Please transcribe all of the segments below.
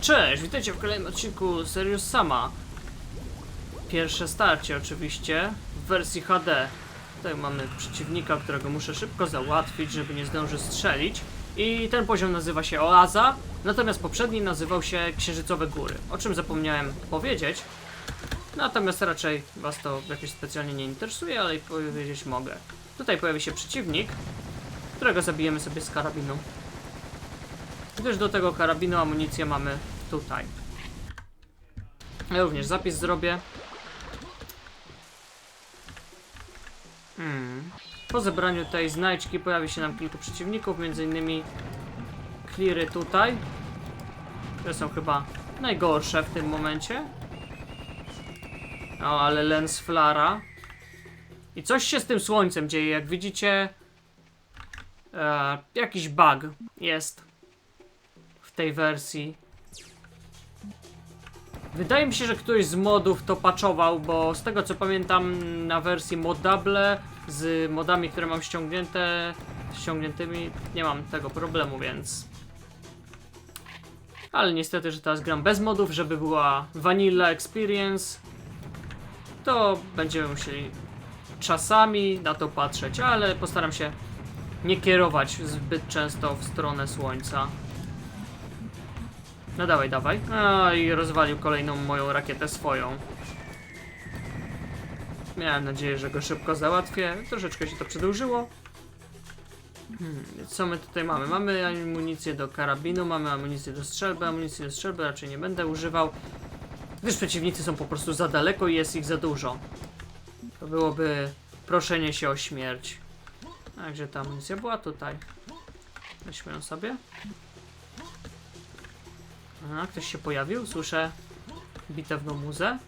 Cześć, witajcie w kolejnym odcinku Serious Sama. Pierwsze starcie oczywiście w wersji HD. Tutaj mamy przeciwnika, którego muszę szybko załatwić, żeby nie zdążył strzelić. I ten poziom nazywa się Oaza, natomiast poprzedni nazywał się Księżycowe Góry, o czym zapomniałem powiedzieć. Natomiast raczej was to jakoś specjalnie nie interesuje, ale powiedzieć mogę. Tutaj pojawi się przeciwnik, którego zabijemy sobie z karabinu. Gdyż do tego karabinu amunicję mamy tutaj. Ja również zapis zrobię. Hmm. Po zebraniu tej znajdźki pojawi się nam kilku przeciwników, innymi cleary tutaj. Które są chyba najgorsze w tym momencie. O, ale lens flara. I coś się z tym słońcem dzieje, jak widzicie. E, jakiś bug jest tej wersji. Wydaje mi się, że któryś z modów to patchował, bo z tego co pamiętam na wersji modable z modami, które mam ściągnięte, ściągniętymi, nie mam tego problemu, więc... Ale niestety, że teraz gram bez modów, żeby była vanilla experience, to będziemy musieli czasami na to patrzeć, ale postaram się nie kierować zbyt często w stronę słońca. No dawaj, dawaj. A i rozwalił kolejną moją rakietę swoją. Miałem nadzieję, że go szybko załatwię. Troszeczkę się to przedłużyło. Hmm, co my tutaj mamy? Mamy amunicję do karabinu, mamy amunicję do strzelby. Amunicję do strzelby raczej nie będę używał, gdyż przeciwnicy są po prostu za daleko i jest ich za dużo. To byłoby proszenie się o śmierć. A gdzie ta amunicja była? Tutaj. Weźmy ją sobie. A, ktoś się pojawił? Słyszę bitewną muzę.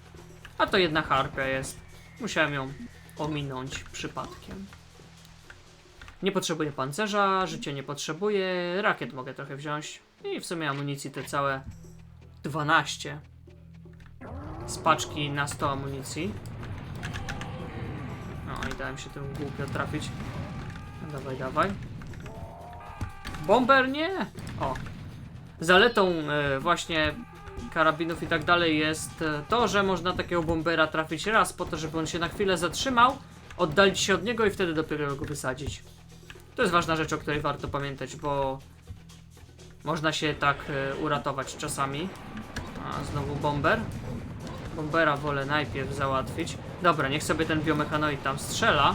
A to jedna harpia jest. Musiałem ją ominąć przypadkiem. Nie potrzebuję pancerza, życie nie potrzebuję, rakiet mogę trochę wziąć. I w sumie amunicji te całe 12. Z paczki na 100 amunicji. No i dałem się tym głupio trafić. Dawaj, dawaj. Bomber nie! O, Zaletą e, właśnie karabinów i tak dalej jest e, to, że można takiego bombera trafić raz po to, żeby on się na chwilę zatrzymał, oddalić się od niego i wtedy dopiero go wysadzić. To jest ważna rzecz, o której warto pamiętać, bo można się tak e, uratować czasami. A znowu bomber. Bombera wolę najpierw załatwić. Dobra, niech sobie ten biomechanoid tam strzela.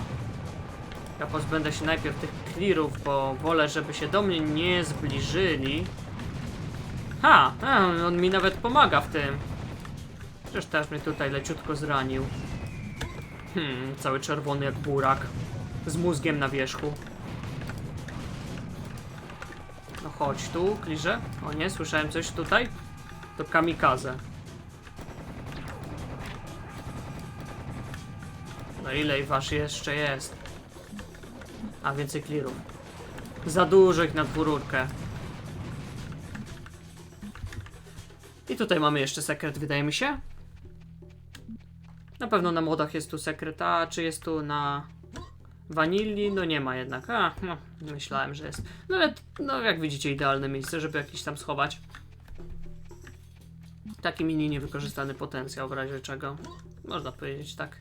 Ja pozbędę się najpierw tych clearów, bo wolę, żeby się do mnie nie zbliżyli. Ha, a, on mi nawet pomaga w tym. Przecież też mnie tutaj leciutko zranił. Hmm, cały czerwony jak burak. Z mózgiem na wierzchu. No chodź tu, kliże. O nie, słyszałem coś tutaj? To kamikaze. No ile wasz jeszcze jest? A więcej clearów. Za dużo ich na dwururkę. I tutaj mamy jeszcze sekret, wydaje mi się. Na pewno na modach jest tu sekret, a czy jest tu na wanilli? No nie ma jednak. A, no, myślałem, że jest. No ale, no jak widzicie, idealne miejsce, żeby jakiś tam schować. Taki mini niewykorzystany potencjał w razie czego. Można powiedzieć tak.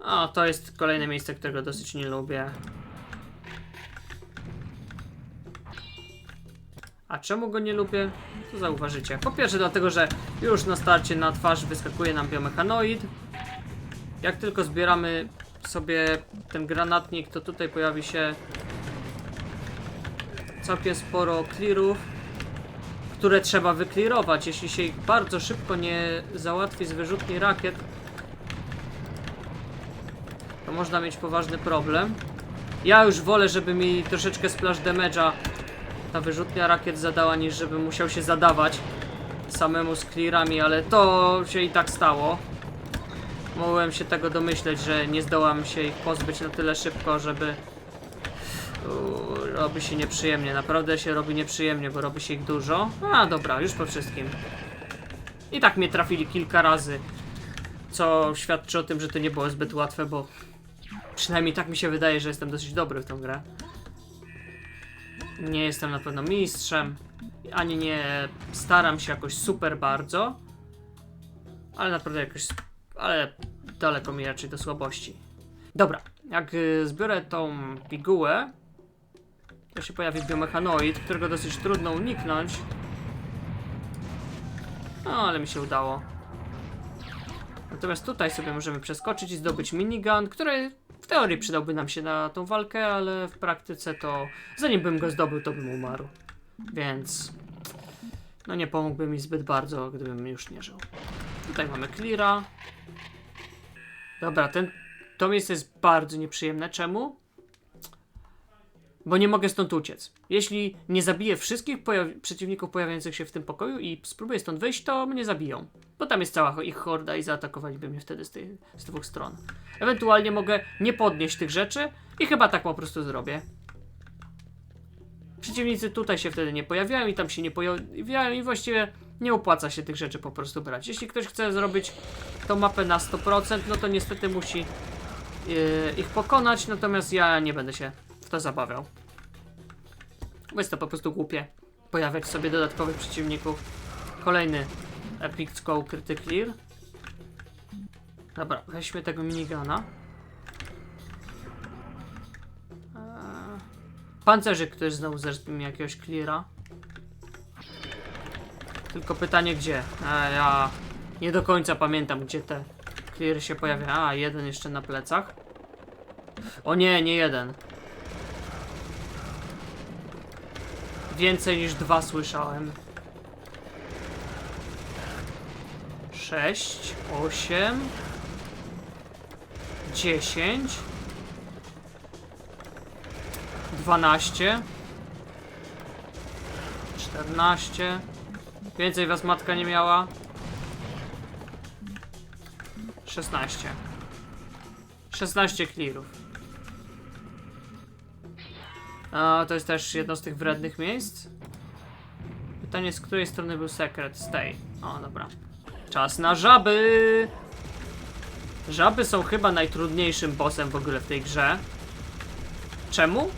O, to jest kolejne miejsce, którego dosyć nie lubię. A czemu go nie lubię? Co zauważycie? Po pierwsze dlatego, że już na starcie na twarz wyskakuje nam biomechanoid. Jak tylko zbieramy sobie ten granatnik, to tutaj pojawi się całkiem sporo clearów, które trzeba wyklirować. Jeśli się ich bardzo szybko nie załatwi z wyrzutni rakiet, to można mieć poważny problem. Ja już wolę, żeby mi troszeczkę splash damage'a ta wyrzutnia rakiet zadała, niż żeby musiał się zadawać samemu z clearami, ale to się i tak stało. Mogłem się tego domyśleć, że nie zdołam się ich pozbyć na tyle szybko, żeby... Uuu, robi się nieprzyjemnie, naprawdę się robi nieprzyjemnie, bo robi się ich dużo. A dobra, już po wszystkim. I tak mnie trafili kilka razy, co świadczy o tym, że to nie było zbyt łatwe, bo przynajmniej tak mi się wydaje, że jestem dosyć dobry w tą grę. Nie jestem na pewno mistrzem, ani nie staram się jakoś super bardzo, ale naprawdę jakoś, ale daleko mi raczej do słabości. Dobra, jak y, zbiorę tą pigułę, to się pojawi biomechanoid, którego dosyć trudno uniknąć. No, ale mi się udało. Natomiast tutaj sobie możemy przeskoczyć i zdobyć minigun, który teorii przydałby nam się na tą walkę, ale w praktyce to zanim bym go zdobył, to bym umarł. Więc no nie pomógłby mi zbyt bardzo, gdybym już nie żył. Tutaj mamy cleara. Dobra, ten, to miejsce jest bardzo nieprzyjemne. Czemu? Bo nie mogę stąd uciec. Jeśli nie zabiję wszystkich pojawi- przeciwników pojawiających się w tym pokoju i spróbuję stąd wyjść, to mnie zabiją. Bo tam jest cała ich horda i zaatakowaliby mnie wtedy z, z dwóch stron. Ewentualnie mogę nie podnieść tych rzeczy i chyba tak po prostu zrobię. Przeciwnicy tutaj się wtedy nie pojawiają i tam się nie pojawiają i właściwie nie opłaca się tych rzeczy po prostu brać. Jeśli ktoś chce zrobić tą mapę na 100%, no to niestety musi yy, ich pokonać, natomiast ja nie będę się to zabawiał. Bo jest to po prostu głupie. Pojawiać sobie dodatkowych przeciwników. Kolejny Epic Skull ukryty clear. Dobra, weźmy tego minigana. Eee, Pancerzyk, który znowu zerwie mi jakiegoś cleara. Tylko pytanie gdzie? A ja nie do końca pamiętam gdzie te cleary się pojawiają. A, jeden jeszcze na plecach. O nie, nie jeden. Więcej niż dwa słyszałem. Sześć, osiem, dziesięć, dwanaście, czternaście. Więcej was matka nie miała. Szesnaście. Szesnaście clearów. A, to jest też jedno z tych wrednych miejsc. Pytanie, z której strony był sekret? Z tej. O, dobra. Czas na żaby! Żaby są chyba najtrudniejszym bossem w ogóle w tej grze. Czemu?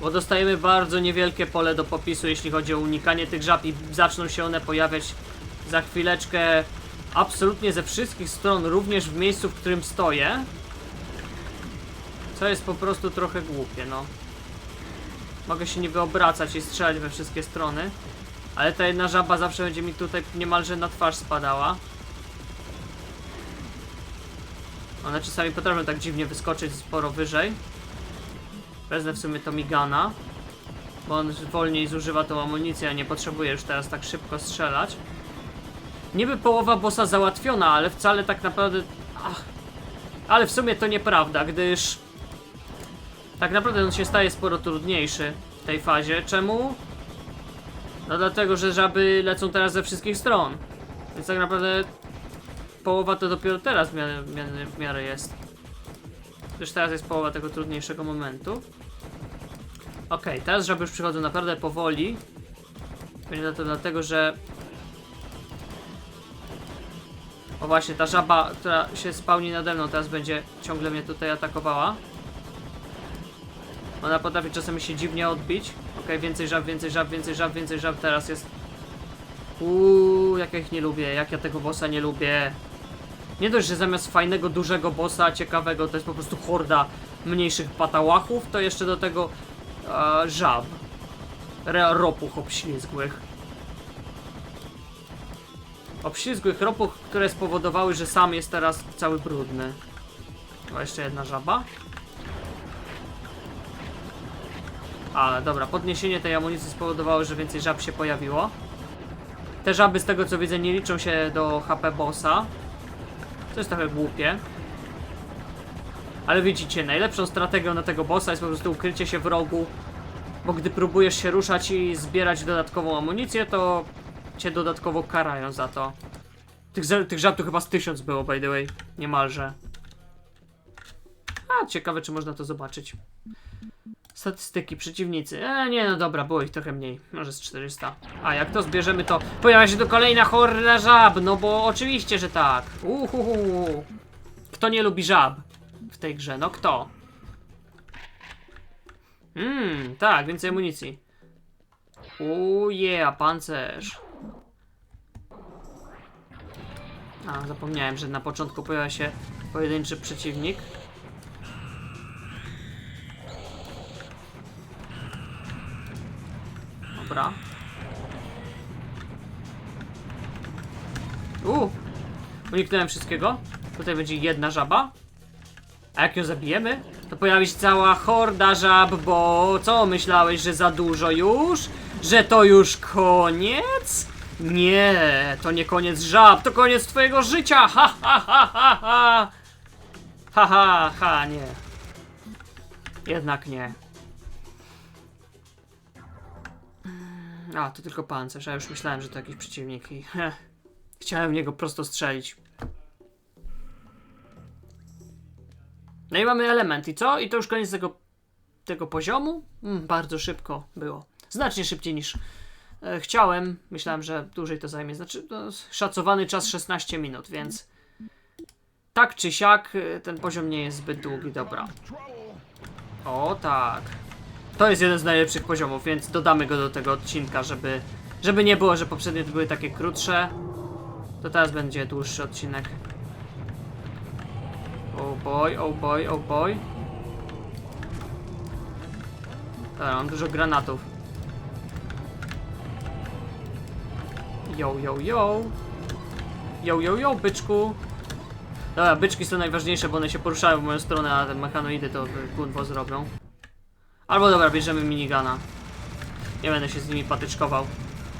Bo dostajemy bardzo niewielkie pole do popisu, jeśli chodzi o unikanie tych żab i zaczną się one pojawiać za chwileczkę absolutnie ze wszystkich stron, również w miejscu, w którym stoję. Co jest po prostu trochę głupie, no. Mogę się niby obracać i strzelać we wszystkie strony. Ale ta jedna żaba zawsze będzie mi tutaj niemalże na twarz spadała. One czasami potrafią tak dziwnie wyskoczyć sporo wyżej. Wezmę w sumie to Migana. Bo on wolniej zużywa tą amunicję, a nie potrzebuje już teraz tak szybko strzelać. Niby połowa bossa załatwiona, ale wcale tak naprawdę... Ach. Ale w sumie to nieprawda, gdyż... Tak naprawdę on się staje sporo trudniejszy w tej fazie. Czemu? No dlatego, że żaby lecą teraz ze wszystkich stron. Więc tak naprawdę połowa to dopiero teraz w miarę, w miarę, jest. Już teraz jest połowa tego trudniejszego momentu. Okej, teraz żaby już przychodzą naprawdę powoli. Będzie to dlatego, że... O właśnie, ta żaba, która się spełni nade mną, teraz będzie ciągle mnie tutaj atakowała. Ona potrafi czasami się dziwnie odbić. Okej, więcej żab, więcej żab, więcej żab, więcej żab. Teraz jest... Uuu, jak ja ich nie lubię, jak ja tego bossa nie lubię. Nie dość, że zamiast fajnego, dużego bossa, ciekawego, to jest po prostu horda mniejszych patałachów, to jeszcze do tego e, żab. Re, ropuch obślizgłych. Obślizgłych ropuch, które spowodowały, że sam jest teraz cały brudny. O, jeszcze jedna żaba. Ale dobra, podniesienie tej amunicji spowodowało, że więcej żab się pojawiło. Te żaby z tego co widzę nie liczą się do HP bossa. To jest trochę głupie. Ale widzicie, najlepszą strategią na tego bossa jest po prostu ukrycie się w rogu. Bo gdy próbujesz się ruszać i zbierać dodatkową amunicję, to cię dodatkowo karają za to. Tych, tych żab tu chyba z tysiąc było, by the way. Niemalże. A, ciekawe czy można to zobaczyć. Statystyki, przeciwnicy. E, nie, no dobra, było ich trochę mniej. Może z 400. A jak to zbierzemy, to pojawia się tu kolejna horda żab. No bo oczywiście, że tak. Uhuhu. Kto nie lubi żab w tej grze? No kto? Mmm, tak, więcej amunicji. Uuu, yeah, pancerz. A, zapomniałem, że na początku pojawia się pojedynczy przeciwnik. Uniknąłem wszystkiego. Tutaj będzie jedna żaba. A jak ją zabijemy, to pojawi się cała horda żab, bo co myślałeś, że za dużo już? Że to już koniec? Nie, to nie koniec żab, to koniec twojego życia! Ha ha ha ha ha! Ha ha ha, nie. Jednak nie. A, to tylko pancerz, a już myślałem, że to jakiś przeciwnik i... Chciałem w niego prosto strzelić. No i mamy element i co? I to już koniec tego, tego poziomu? Mm, bardzo szybko było. Znacznie szybciej niż e, chciałem. Myślałem, że dłużej to zajmie. Znaczy, no, szacowany czas 16 minut, więc tak czy siak e, ten poziom nie jest zbyt długi. Dobra. O tak. To jest jeden z najlepszych poziomów, więc dodamy go do tego odcinka, żeby, żeby nie było, że poprzednie były takie krótsze. To teraz będzie dłuższy odcinek. Oh boy, oh boy, oh boy. Dobra, mam dużo granatów. Yo, yo, yo. Yo, yo, yo, byczku. Dobra, byczki są najważniejsze, bo one się poruszają w moją stronę, a te mechanoidy to kurwo zrobią. Albo dobra, bierzemy minigana. Nie będę się z nimi patyczkował.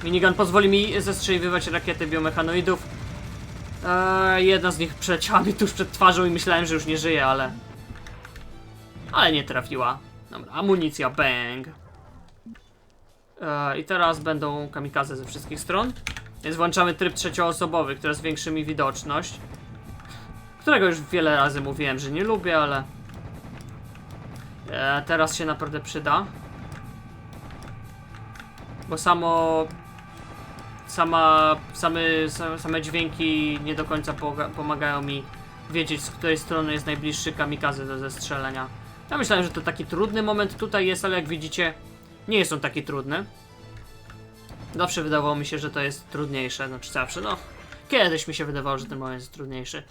Minigun pozwoli mi zestrzeliwywać rakiety biomechanoidów. Eee, jedna z nich przeleciała mi tuż przed twarzą i myślałem, że już nie żyje, ale... Ale nie trafiła. Dobra, amunicja, bang. Eee, I teraz będą kamikaze ze wszystkich stron. Więc włączamy tryb trzecioosobowy, który zwiększy mi widoczność. Którego już wiele razy mówiłem, że nie lubię, ale... Eee, teraz się naprawdę przyda. Bo samo sama, same, same, dźwięki nie do końca pomagają mi wiedzieć, z której strony jest najbliższy kamikaze do zestrzelenia. Ja myślałem, że to taki trudny moment tutaj jest, ale jak widzicie, nie jest on taki trudny. Zawsze wydawało mi się, że to jest trudniejsze, znaczy zawsze, no. Kiedyś mi się wydawało, że ten moment jest trudniejszy.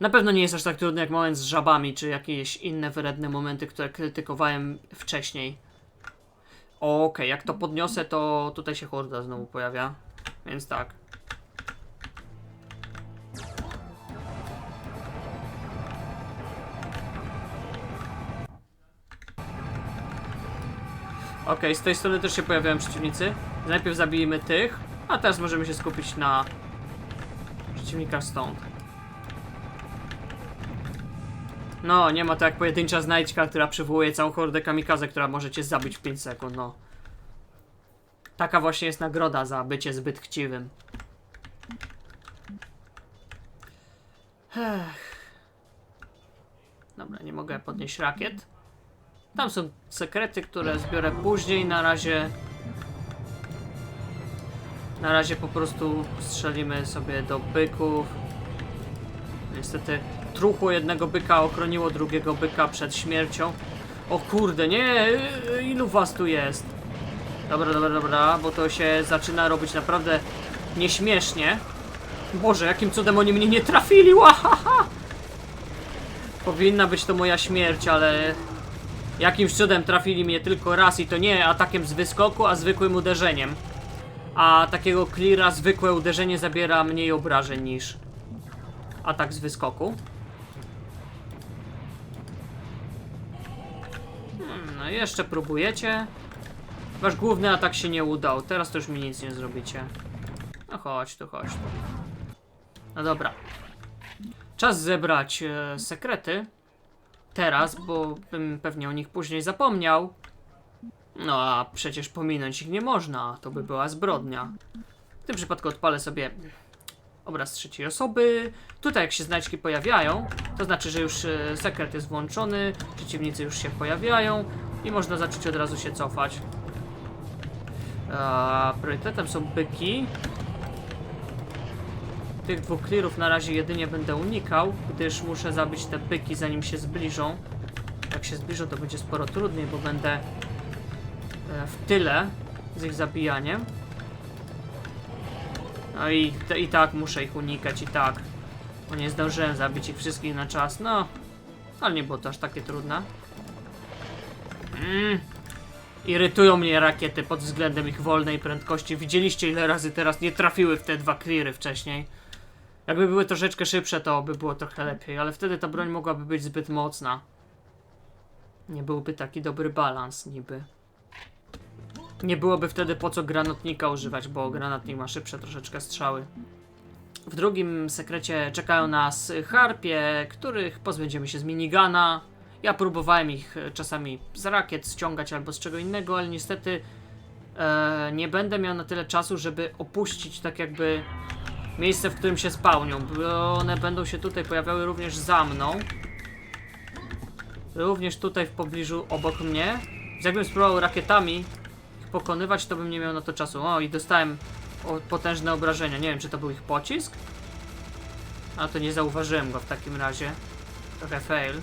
Na pewno nie jest aż tak trudny jak moment z żabami, czy jakieś inne wyredne momenty, które krytykowałem wcześniej. Okej, jak to podniosę, to tutaj się horda znowu pojawia. Więc tak. Okej, z tej strony też się pojawiają przeciwnicy. Najpierw zabijemy tych, a teraz możemy się skupić na przeciwnikach stąd. No, nie ma to jak pojedyncza znajdźka, która przywołuje całą hordę kamikaze, która może cię zabić w 5 sekund, no. Taka właśnie jest nagroda za bycie zbyt chciwym. Ech. Dobra, nie mogę podnieść rakiet. Tam są sekrety, które zbiorę później. Na razie. Na razie po prostu strzelimy sobie do byków. Niestety truchło jednego byka ochroniło drugiego byka przed śmiercią. O kurde, nie! Ilu was tu jest? Dobra, dobra, dobra, bo to się zaczyna robić naprawdę nieśmiesznie. Boże, jakim cudem oni mnie nie trafili, łahaha! Powinna być to moja śmierć, ale... Jakimś cudem trafili mnie tylko raz i to nie atakiem z wyskoku, a zwykłym uderzeniem. A takiego cleara zwykłe uderzenie zabiera mniej obrażeń niż atak z wyskoku. Hmm, no jeszcze próbujecie. Wasz główny atak się nie udał. Teraz to już mi nic nie zrobicie. No chodź tu, chodź tu. No dobra. Czas zebrać e, sekrety. Teraz, bo bym pewnie o nich później zapomniał. No a przecież pominąć ich nie można. To by była zbrodnia. W tym przypadku odpalę sobie obraz trzeciej osoby. Tutaj jak się znajdźki pojawiają, to znaczy, że już e, sekret jest włączony, przeciwnicy już się pojawiają i można zacząć od razu się cofać. Eee, priorytetem są byki. Tych dwóch clearów na razie jedynie będę unikał, gdyż muszę zabić te byki zanim się zbliżą. Jak się zbliżą, to będzie sporo trudniej, bo będę e, w tyle z ich zabijaniem. No i, i tak muszę ich unikać, i tak. Bo nie zdążyłem zabić ich wszystkich na czas. No, ale nie było to aż takie trudne. Mm. Irytują mnie rakiety pod względem ich wolnej prędkości. Widzieliście ile razy teraz nie trafiły w te dwa cleary wcześniej. Jakby były troszeczkę szybsze, to by było trochę lepiej, ale wtedy ta broń mogłaby być zbyt mocna. Nie byłby taki dobry balans niby. Nie byłoby wtedy po co granatnika używać, bo granatnik ma szybsze troszeczkę strzały. W drugim sekrecie czekają nas harpie, których pozbędziemy się z minigana. Ja próbowałem ich e, czasami z rakiet ściągać albo z czego innego, ale niestety e, nie będę miał na tyle czasu, żeby opuścić tak jakby miejsce, w którym się spełnią, bo one będą się tutaj pojawiały również za mną. Również tutaj w pobliżu obok mnie. Więc jakbym spróbował rakietami ich pokonywać, to bym nie miał na to czasu. O, i dostałem potężne obrażenia. Nie wiem, czy to był ich pocisk? A to nie zauważyłem go w takim razie. Trochę fail.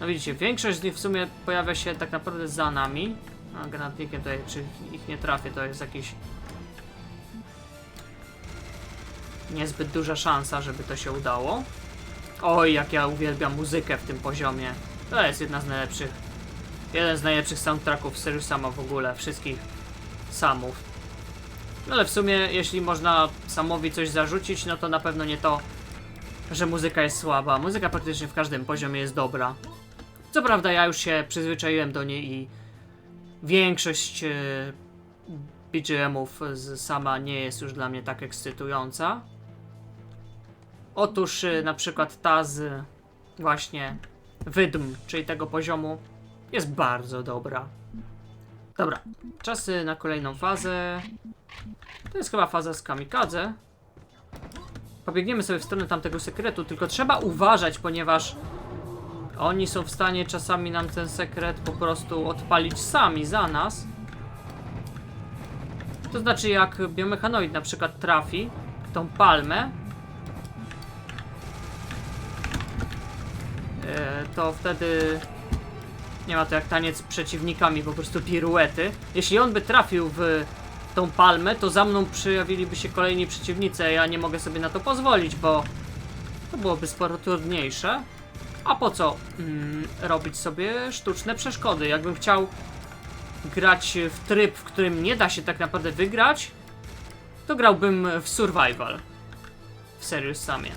No widzicie, większość z nich w sumie pojawia się tak naprawdę za nami. A granatnikiem tutaj, czy ich nie trafię, to jest jakiś niezbyt duża szansa, żeby to się udało. Oj, jak ja uwielbiam muzykę w tym poziomie. To jest jedna z najlepszych. Jeden z najlepszych soundtracków Serious Sama w ogóle, wszystkich samów. No ale w sumie, jeśli można samowi coś zarzucić, no to na pewno nie to, że muzyka jest słaba. Muzyka praktycznie w każdym poziomie jest dobra. Co prawda, ja już się przyzwyczaiłem do niej i większość e, BGM-ów sama nie jest już dla mnie tak ekscytująca. Otóż y, na przykład ta z właśnie wydm, czyli tego poziomu, jest bardzo dobra. Dobra, czasy na kolejną fazę. To jest chyba faza z kamikadze. Pobiegniemy sobie w stronę tamtego sekretu, tylko trzeba uważać, ponieważ oni są w stanie czasami nam ten sekret po prostu odpalić sami za nas. To znaczy, jak biomechanoid na przykład trafi tą palmę, e, to wtedy nie ma to jak taniec z przeciwnikami, po prostu piruety. Jeśli on by trafił w tą palmę, to za mną przejawiliby się kolejni przeciwnicy, ja nie mogę sobie na to pozwolić, bo to byłoby sporo trudniejsze. A po co mm, robić sobie sztuczne przeszkody? Jakbym chciał grać w tryb, w którym nie da się tak naprawdę wygrać, to grałbym w survival w Serious Samie.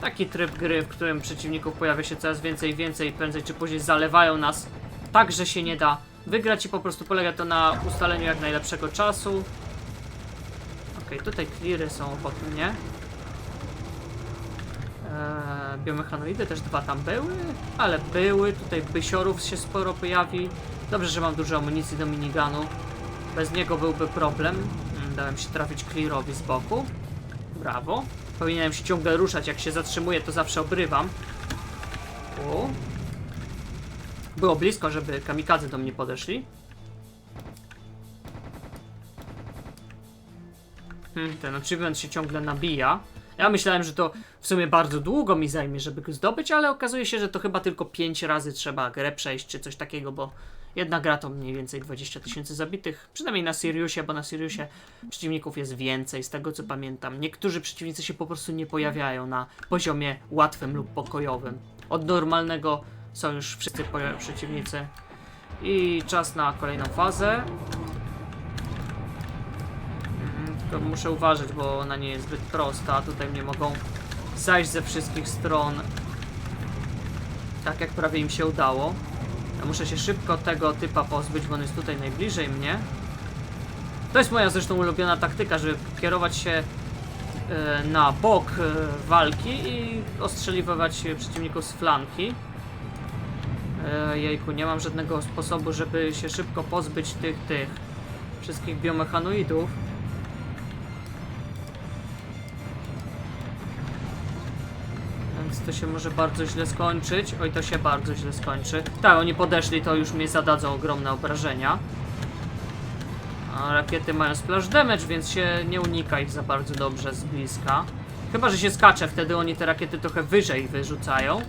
Taki tryb gry, w którym przeciwników pojawia się coraz więcej i więcej, prędzej czy później zalewają nas tak, że się nie da wygrać i po prostu polega to na ustaleniu jak najlepszego czasu. Ok, tutaj cleary są obok mnie. Eee, biomechanoidy też dwa tam były, ale były. Tutaj bysiorów się sporo pojawi. Dobrze, że mam dużo amunicji do miniganu. Bez niego byłby problem. Mm, Dałem się trafić clearowi z boku. Brawo. Powinienem się ciągle ruszać. Jak się zatrzymuję, to zawsze obrywam. U. Było blisko, żeby kamikadze do mnie podeszli. Hmm, ten achievement się ciągle nabija. Ja myślałem, że to w sumie bardzo długo mi zajmie, żeby go zdobyć, ale okazuje się, że to chyba tylko 5 razy trzeba grę przejść, czy coś takiego, bo jedna gra to mniej więcej 20 tysięcy zabitych. Przynajmniej na Siriusie, bo na Siriusie przeciwników jest więcej, z tego co pamiętam. Niektórzy przeciwnicy się po prostu nie pojawiają na poziomie łatwym lub pokojowym. Od normalnego są już wszyscy przeciwnicy. I czas na kolejną fazę. Tylko muszę uważać, bo ona nie jest zbyt prosta. Tutaj mnie mogą zajść ze wszystkich stron. Tak jak prawie im się udało. Ja muszę się szybko tego typa pozbyć, bo on jest tutaj najbliżej mnie. To jest moja zresztą ulubiona taktyka, żeby kierować się e, na bok e, walki i ostrzeliwać przeciwników z flanki. E, jejku, nie mam żadnego sposobu, żeby się szybko pozbyć tych, tych wszystkich biomechanoidów. To się może bardzo źle skończyć. Oj, to się bardzo źle skończy. Tak, oni podeszli, to już mnie zadadzą ogromne obrażenia. A rakiety mają splash damage, więc się nie unika ich za bardzo dobrze z bliska. Chyba, że się skacze, wtedy oni te rakiety trochę wyżej wyrzucają.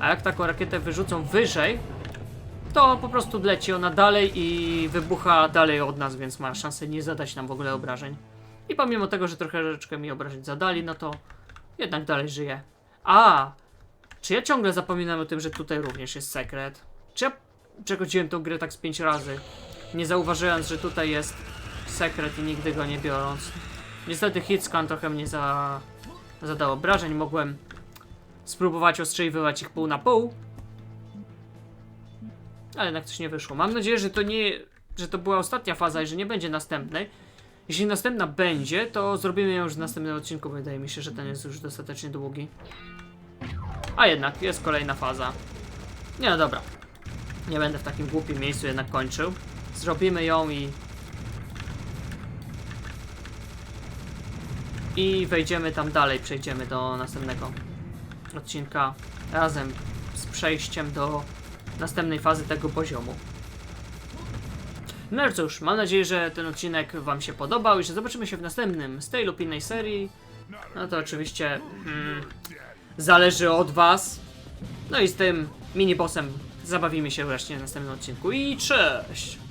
A jak taką rakietę wyrzucą wyżej, to po prostu leci ona dalej i wybucha dalej od nas, więc ma szansę nie zadać nam w ogóle obrażeń. I pomimo tego, że trochę rzeczkę mi obrażeń zadali, no to jednak dalej żyje. A! Czy ja ciągle zapominam o tym, że tutaj również jest sekret? Czy ja przechodziłem tą grę tak z pięć razy, nie zauważając, że tutaj jest sekret i nigdy go nie biorąc? Niestety hitscan trochę mnie za... zadał obrażeń, mogłem spróbować ostrzeliwać ich pół na pół, ale jednak coś nie wyszło. Mam nadzieję, że to nie, że to była ostatnia faza i że nie będzie następnej. Jeśli następna będzie, to zrobimy ją już w następnym odcinku. bo Wydaje mi się, że ten jest już dostatecznie długi. A jednak, jest kolejna faza. Nie no dobra. Nie będę w takim głupim miejscu jednak kończył. Zrobimy ją i... I wejdziemy tam dalej, przejdziemy do następnego odcinka razem z przejściem do następnej fazy tego poziomu. No cóż, mam nadzieję, że ten odcinek Wam się podobał i że zobaczymy się w następnym z tej lub innej serii. No to oczywiście mm, zależy od Was. No i z tym mini-bossem zabawimy się wreszcie w następnym odcinku. I cześć!